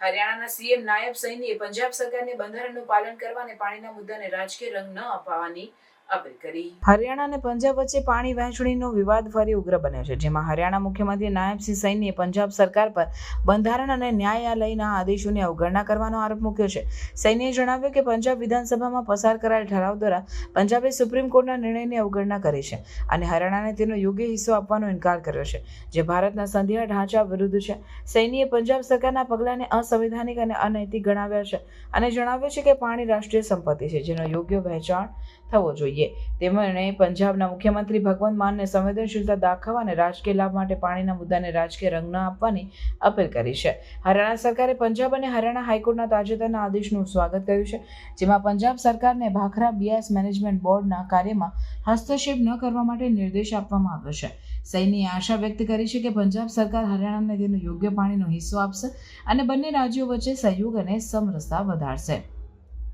હરિયાણાના સીએમ નાયબ સૈનીએ પંજાબ સરકારને બંધારણનું પાલન કરવા અને પાણીના મુદ્દાને રાજકીય રંગ ન અપાવવાની અપીલ કરી. હરિયાણા અને પંજાબ વચ્ચે પાણી વહેંચણીનો વિવાદ ફરી ઉગ્ર બન્યો છે, જેમાં હરિયાણા મુખ્યમંત્રી નાયબસિંહ સૈનીએ પંજાબ સરકાર પર બંધારણ અને ન્યાયાલયના આદેશોની અવગણના કરવાનો આરોપ મૂક્યો છે. સૈનીએ જણાવ્યું કે પંજાબ વિધાનસભામાં પસાર કરાયેલ ઠરાવ દ્વારા પંજાબે સુપ્રીમ કોર્ટના નિર્ણયની અવગણના કરી છે અને હરિયાણાને તેનો યોગ્ય હિસ્સો આપવાનો ઇનકાર કર્યો છે, જે ભારતના સંધિયા ઢાંચા વિરુદ્ધ છે. સૈનીએ પંજાબ સરકારના પગલાંને અસંવિધાનિક અને અનૈતિક ગણાવ્યા છે અને જણાવ્યું છે કે પાણી રાષ્ટ્રીય સંપત્તિ છે, જેનો યોગ્ય વહેંચાણ થવો જોઈએ. તેમણે પંજાબના મુખ્યમંત્રી ભગવંત માનને સંવેદનશીલતા દાખવવા અને રાજકીય લાભ માટે પાણીના મુદ્દાને રાજકીય રંગ ન આપવાની અપીલ કરી છે. હરિયાણા સરકારે પંજાબ અને હરિયાણા હાઈકોર્ટના તાજેતરના આદેશનું સ્વાગત કર્યું છે, જેમાં પંજાબ સરકારને ભાખરા બીએસ મેનેજમેન્ટ બોર્ડના કાર્યમાં હસ્તક્ષેપ ન કરવા માટે નિર્દેશ આપવામાં આવ્યો છે. સૈનીએ આશા વ્યક્ત કરી છે કે પંજાબ સરકાર હરિયાણાને તેનો યોગ્ય પાણીનો હિસ્સો આપશે અને બંને રાજ્યો વચ્ચે સહયોગ અને સમરસતા વધારશે.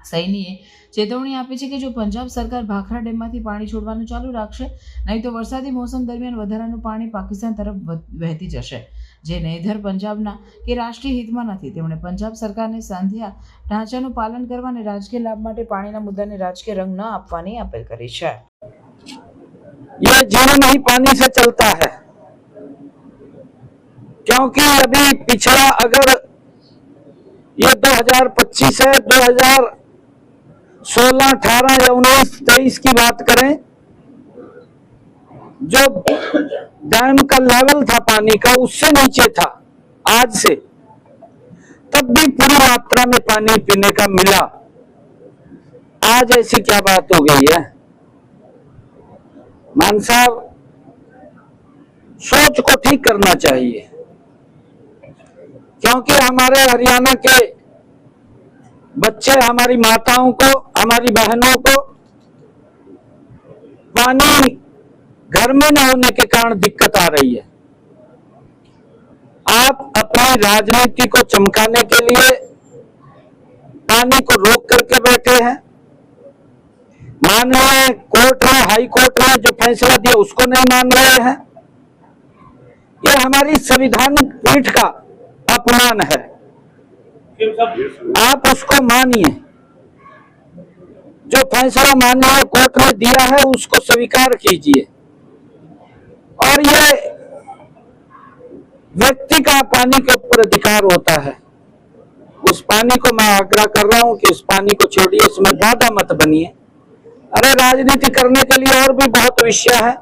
સૈનીએ ચેતવણી આપી છે કે જો પંજાબ સરકાર ભાખરા ડેમમાંથી પાણી છોડવાનું ચાલુ રાખશે નહીં તો વરસાદી મોસમ દરમિયાન વધારાનું પાણી પાકિસ્તાન તરફ વધ- વહેતી જશે જે નહીધર પંજાબના કે રાષ્ટ્રીય હિતમાં નથી તેમણે પંજાબ સરકારને સાંધ્યા ઢાંચાનું પાલન કરવા અને રાજકીય લાભ માટે પાણીના મુદ્દાને રાજકીય રંગ ન આપવાની અપીલ કરી છે ये जीवन ही पानी से चलता है क्योंकि अभी पिछड़ा अगर ये 2025 है 2016 18 या 19 23 की बात करें जो डैम का लेवल था पानी का, उससे नीचे था, आज से, तब भी पूरी मात्रा में पानी पीने का मिला। आज ऐसी क्या बात हो गई है? मान साहब, सोच को ठीक करना चाहिए, क्योंकि हमारे हरियाणा के बच्चे हमारी माताओं को, हमारी बहनों को, पानी घर में न होने के कारण दिक्कत आ रही है। आप अपनी राजनीति को चमकाने के लिए पानी को रोक करके बैठे हैं। माननीय कोर्ट ने हाई कोर्ट ने जो फैसला दिया उसको नहीं मान रहे हैं। ये हमारी संविधान पीठ का अपमान है। आप उसको मानिए। जो फैसला माननीय कोर्ट ने दिया है, उसको स्वीकार कीजिए। और ये व्यक्ति का पानी के ऊपर अधिकार होता है। उस पानी को मैं आग्रह कर रहा हूँ कि उस पानी को छोड़िए इसमें बाधा मत बनिए। अरे, राजनीति करने के लिए और भी बहुत विषय है,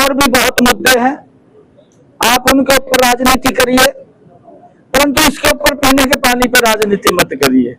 और भी बहुत मुद्दे हैं। आप उनके ऊपर राजनीति करिए। परंतु इसके ऊपर पीने के पानी पर राजनीति मत करिए